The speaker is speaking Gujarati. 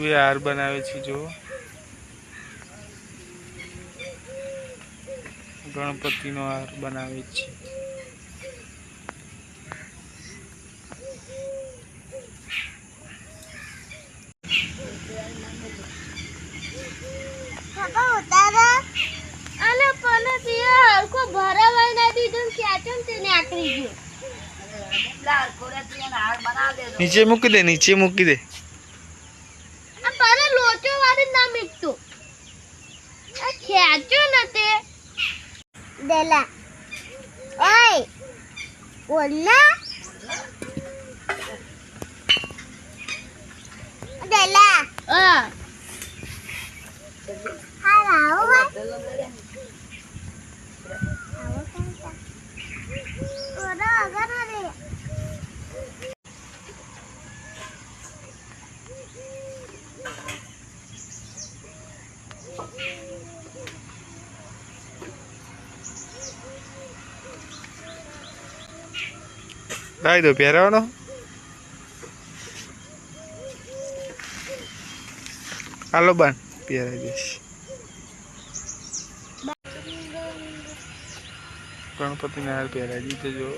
બી હાર બનાવે છે જો ગણપતિનો હાર બનાવે છે. નીચે મૂકી દે નીચે મૂકી દે. આ ખેંચો ને તે દેલા ઓય બોલના દેલા હા હાલા લાવી દો પહેરવાનો હાલો બાન પહેરાવી દઈશ ગણપતિને હાર પહેરાવી દીધો જો